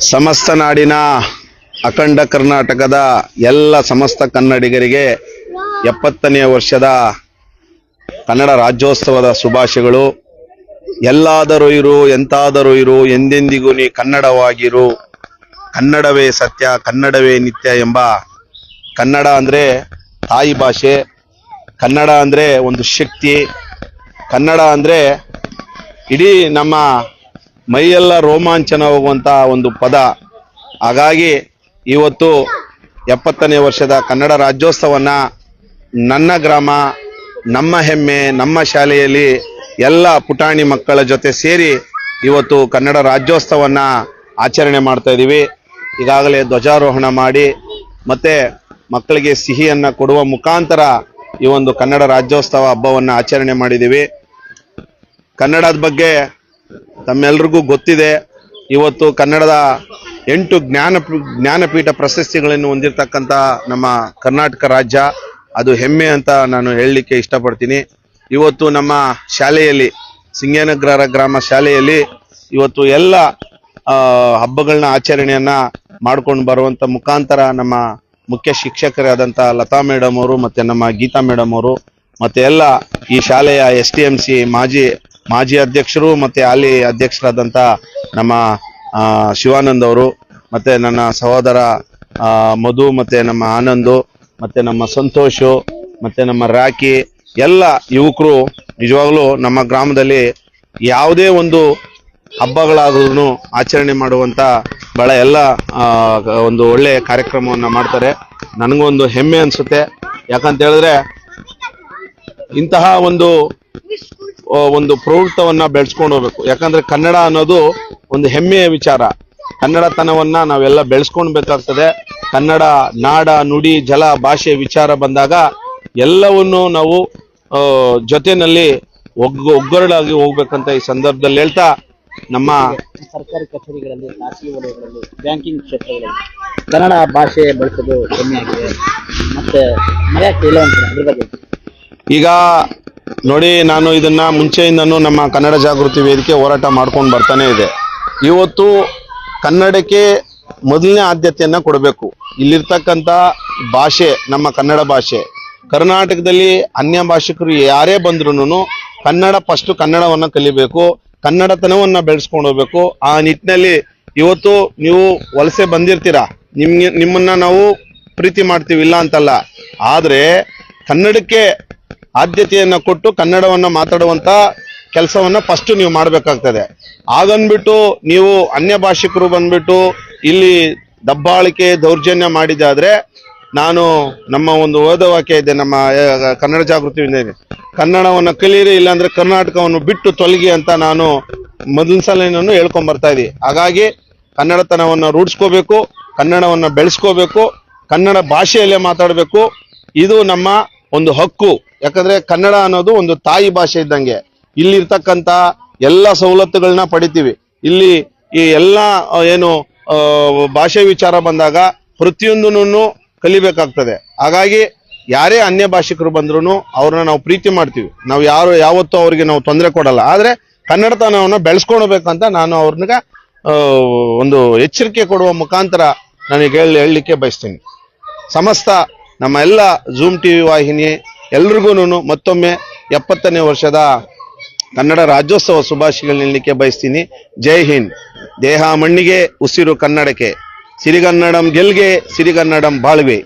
ಸಮಸ್ತ ನಾಡಿನ ಅಖಂಡ ಕರ್ನಾಟಕದ ಎಲ್ಲ ಸಮಸ್ತ ಕನ್ನಡಿಗರಿಗೆ ಎಪ್ಪತ್ತನೆಯ ವರ್ಷದ ಕನ್ನಡ ರಾಜ್ಯೋತ್ಸವದ ಶುಭಾಶಯಗಳು. ಎಲ್ಲಾದರೂ ಇರು, ಎಂತಾದರೂ ಇರು, ಎಂದೆಂದಿಗೂ ನೀ ಕನ್ನಡವಾಗಿರು. ಕನ್ನಡವೇ ಸತ್ಯ, ಕನ್ನಡವೇ ನಿತ್ಯ ಎಂಬ ಕನ್ನಡ ಅಂದರೆ ತಾಯಿ ಭಾಷೆ. ಕನ್ನಡ ಅಂದರೆ ಒಂದು ಶಕ್ತಿ. ಕನ್ನಡ ಅಂದರೆ ಇಡೀ ನಮ್ಮ ಮೈಯೆಲ್ಲ ರೋಮಾಂಚನ ಹೋಗುವಂಥ ಒಂದು ಪದ. ಹಾಗಾಗಿ ಇವತ್ತು ಎಪ್ಪತ್ತನೇ ವರ್ಷದ ಕನ್ನಡ ರಾಜ್ಯೋತ್ಸವನ್ನ ನನ್ನ ಗ್ರಾಮ, ನಮ್ಮ ಹೆಮ್ಮೆ, ನಮ್ಮ ಶಾಲೆಯಲ್ಲಿ ಎಲ್ಲ ಪುಟಾಣಿ ಮಕ್ಕಳ ಜೊತೆ ಸೇರಿ ಇವತ್ತು ಕನ್ನಡ ರಾಜ್ಯೋತ್ಸವನ್ನ ಆಚರಣೆ ಮಾಡ್ತಾ ಇದ್ದೀವಿ ಈಗಾಗಲೇ ಧ್ವಜಾರೋಹಣ ಮಾಡಿ ಮತ್ತೆ ಮಕ್ಕಳಿಗೆ ಸಿಹಿಯನ್ನು ಕೊಡುವ ಮುಖಾಂತರ ಈ ಒಂದು ಕನ್ನಡ ರಾಜ್ಯೋತ್ಸವ ಹಬ್ಬವನ್ನು ಆಚರಣೆ ಮಾಡಿದ್ದೀವಿ ಕನ್ನಡದ ಬಗ್ಗೆ ತಮ್ಮೆಲ್ರಿಗೂ ಗೊತ್ತಿದೆ, ಇವತ್ತು ಕನ್ನಡದ ಎಂಟು ಜ್ಞಾನ ಜ್ಞಾನಪೀಠ ಪ್ರಶಸ್ತಿಗಳನ್ನು ಹೊಂದಿರತಕ್ಕಂಥ ನಮ್ಮ ಕರ್ನಾಟಕ ರಾಜ್ಯ. ಅದು ಹೆಮ್ಮೆ ಅಂತ ನಾನು ಹೇಳಲಿಕ್ಕೆ ಇಷ್ಟಪಡ್ತೀನಿ. ಇವತ್ತು ನಮ್ಮ ಶಾಲೆಯಲ್ಲಿ ಸಿಂಗೇನಗ್ರಹರ ಗ್ರಾಮ ಶಾಲೆಯಲ್ಲಿ ಇವತ್ತು ಎಲ್ಲ ಹಬ್ಬಗಳನ್ನ ಆಚರಣೆಯನ್ನ ಮಾಡ್ಕೊಂಡು ಬರುವಂತ ಮುಖಾಂತರ ನಮ್ಮ ಮುಖ್ಯ ಶಿಕ್ಷಕರಾದಂಥ ಲತಾ ಮೇಡಮ್ ಅವರು ಮತ್ತೆ ನಮ್ಮ ಗೀತಾ ಮೇಡಮ್ ಅವರು ಮತ್ತೆ ಎಲ್ಲ ಈ ಶಾಲೆಯ ಎಸ್ ಟಿ ಎಂ ಸಿ ಮಾಜಿ ಮಾಜಿ ಅಧ್ಯಕ್ಷರು ಮತ್ತೆ ಅಲ್ಲಿ ಅಧ್ಯಕ್ಷರಾದಂಥ ನಮ್ಮ ಶಿವಾನಂದ್ ಅವರು, ಮತ್ತೆ ನನ್ನ ಸಹೋದರ ಮಧು, ಮತ್ತೆ ನಮ್ಮ ಆನಂದು, ಮತ್ತೆ ನಮ್ಮ ಸಂತೋಷ, ಮತ್ತೆ ನಮ್ಮ ರಾಕಿ ಎಲ್ಲ ಯುವಕರು ನಿಜವಾಗ್ಲೂ ನಮ್ಮ ಗ್ರಾಮದಲ್ಲಿ ಯಾವುದೇ ಒಂದು ಹಬ್ಬಗಳಾದ್ರೂ ಆಚರಣೆ ಮಾಡುವಂತ ಬಹಳ ಎಲ್ಲ ಒಂದು ಒಳ್ಳೆ ಕಾರ್ಯಕ್ರಮವನ್ನು ಮಾಡ್ತಾರೆ. ನನಗೊಂದು ಹೆಮ್ಮೆ ಅನ್ಸುತ್ತೆ. ಯಾಕಂತ ಹೇಳಿದ್ರೆ ಇಂತಹ ಒಂದು ಒಂದು ಪ್ರವೃತ್ತವನ್ನ ಬೆಳೆಸ್ಕೊಂಡು ಹೋಗ್ಬೇಕು. ಯಾಕಂದ್ರೆ ಕನ್ನಡ ಅನ್ನೋದು ಒಂದು ಹೆಮ್ಮೆಯ ವಿಚಾರ. ಕನ್ನಡತನವನ್ನ ನಾವೆಲ್ಲ ಬೆಳೆಸ್ಕೊಳ್ಬೇಕಾಗ್ತದೆ ಕನ್ನಡ ನಾಡ ನುಡಿ ಜಲ ಭಾಷೆ ವಿಚಾರ ಬಂದಾಗ ಎಲ್ಲವನ್ನು ನಾವು ಜೊತೆಯಲ್ಲಿ ಒಗ್ಗು ಒಗ್ಗರಳಾಗಿ ಹೋಗ್ಬೇಕಂತ ಈ ಸಂದರ್ಭದಲ್ಲಿ ಹೇಳ್ತಾ ನಮ್ಮ ಸರ್ಕಾರಿ ಕಚೇರಿಗಳಲ್ಲಿ ಖಾಸಗಿ ವಲಯಗಳಲ್ಲಿ ಬ್ಯಾಂಕಿಂಗ್ ಕ್ಷೇತ್ರಗಳಲ್ಲಿ ಕನ್ನಡ ಭಾಷೆ ಬಳಸೋದು ಕಮ್ಮಿ ಆಗಿದೆ ಮತ್ತೆ ಮರೆಯಕ್ಕೆ ಇಲ್ಲ ಅಂತಾರೆ? ಅದ್ರ ಬಗ್ಗೆ. ಈಗ ನೋಡಿ, ನಾನು ಇದನ್ನ ಮುಂಚೆಯಿಂದನೂ ನಮ್ಮ ಕನ್ನಡ ಜಾಗೃತಿ ವೇದಿಕೆ ಹೋರಾಟ ಮಾಡ್ಕೊಂಡು ಬರ್ತಾನೆ ಇದೆ. ಇವತ್ತು ಕನ್ನಡಕ್ಕೆ ಮೊದಲನೇ ಆದ್ಯತೆಯನ್ನು ಕೊಡಬೇಕು. ಇಲ್ಲಿರ್ತಕ್ಕಂಥ ಭಾಷೆ, ನಮ್ಮ ಕನ್ನಡ ಭಾಷೆ, ಕರ್ನಾಟಕದಲ್ಲಿ ಅನ್ಯ ಭಾಷಿಕರು ಯಾರೇ ಬಂದ್ರೂ ಕನ್ನಡ ಫಸ್ಟ್ ಕನ್ನಡವನ್ನ ಕಲಿಬೇಕು, ಕನ್ನಡತನವನ್ನ ಬೆಳೆಸ್ಕೊಂಡು ಹೋಗ್ಬೇಕು. ಆ ನಿಟ್ಟಿನಲ್ಲಿ ಇವತ್ತು ನೀವು ವಲಸೆ ಬಂದಿರ್ತೀರಾ? ನಿಮ್ಗೆ, ನಿಮ್ಮನ್ನ ನಾವು ಪ್ರೀತಿ ಮಾಡ್ತೀವಿ ಇಲ್ಲ ಅಂತಲ್ಲ. ಆದರೆ ಕನ್ನಡಕ್ಕೆ ಆದ್ಯತೆಯನ್ನ ಕೊಟ್ಟು ಕನ್ನಡವನ್ನ ಮಾತಾಡುವಂತ ಕೆಲಸವನ್ನ ಫಸ್ಟ್ ನೀವು ಮಾಡಬೇಕಾಗ್ತದೆ. ಆಗನ್ಬಿಟ್ಟು ನೀವು ಅನ್ಯ ಭಾಷಿಕರು ಬಂದ್ಬಿಟ್ಟು ಇಲ್ಲಿ ದಬ್ಬಾಳಿಕೆ ದೌರ್ಜನ್ಯ ಮಾಡಿದಾದ್ರೆ ನಾನು ನಮ್ಮ ಒಂದು ಓದ ವಾಕ್ಯ ಇದೆ, ನಮ್ಮ ಕನ್ನಡ ಜಾಗೃತಿ. ಕನ್ನಡವನ್ನ ಕಲೀರಿ ಇಲ್ಲಾಂದ್ರೆ ಕರ್ನಾಟಕವನ್ನು ಬಿಟ್ಟು ತೊಲಗಿ ಅಂತ ನಾನು ಮೊದಲ ಸಲನೂ ಹೇಳ್ಕೊಂಡ್ ಬರ್ತಾ ಹಾಗಾಗಿ ಕನ್ನಡತನವನ್ನು ರೂಢಿಸ್ಕೋಬೇಕು, ಕನ್ನಡವನ್ನು ಬೆಳೆಸ್ಕೋಬೇಕು, ಕನ್ನಡ ಭಾಷೆಯಲ್ಲೇ ಮಾತಾಡಬೇಕು. ಇದು ನಮ್ಮ ಒಂದು ಹಕ್ಕು. ಯಾಕಂದ್ರೆ ಕನ್ನಡ ಅನ್ನೋದು ಒಂದು ತಾಯಿ ಭಾಷೆ ಇದ್ದಂಗೆ. ಇಲ್ಲಿರ್ತಕ್ಕಂಥ ಎಲ್ಲ ಸವಲತ್ತುಗಳನ್ನ ಪಡಿತೀವಿ. ಇಲ್ಲಿ ಈ ಎಲ್ಲ ಏನು ಭಾಷೆ ವಿಚಾರ ಬಂದಾಗ ಪ್ರತಿಯೊಂದನ್ನು ಕಲಿಬೇಕಾಗ್ತದೆ. ಹಾಗಾಗಿ ಯಾರೇ ಅನ್ಯ ಭಾಷಿಕರು ಬಂದ್ರು ಅವ್ರನ್ನ ನಾವು ಪ್ರೀತಿ ಮಾಡ್ತೀವಿ. ನಾವು ಯಾರು, ಯಾವತ್ತೂ ಅವ್ರಿಗೆ ನಾವು ತೊಂದರೆ ಕೊಡಲ್ಲ. ಆದ್ರೆ ಕನ್ನಡತನವನ್ನು ಬೆಳೆಸ್ಕೊಳ್ಬೇಕಂತ ನಾನು ಅವ್ರನ್ನ ಒಂದು ಎಚ್ಚರಿಕೆ ಕೊಡುವ ಮುಖಾಂತರ ನನಗೆ ಹೇಳಿ, ಹೇಳಲಿಕ್ಕೆ ಬಯಸ್ತೀನಿ. ಸಮಸ್ತ ನಮ್ಮ ಎಲ್ಲ ಝೂಮ್ ಟಿವಿ ವಾಹಿನಿ ಎಲ್ರಿಗೂ ಮತ್ತೊಮ್ಮೆ ಎಪ್ಪತ್ತನೇ ವರ್ಷದ ಕನ್ನಡ ರಾಜ್ಯೋತ್ಸವ ಶುಭಾಶಯಗಳು ನೀಡಲಿಕ್ಕೆ ಬಯಸ್ತೀನಿ. ಜೈ ಹಿಂದ್. ದೇಹ ಮಣ್ಣಿಗೆ, ಉಸಿರು ಕನ್ನಡಕ್ಕೆ. ಸಿರಿಗನ್ನಡಂ ಗೆಲ್ಗೆ, ಸಿರಿಗನ್ನಡಂ ಬಾಳ್ವೆ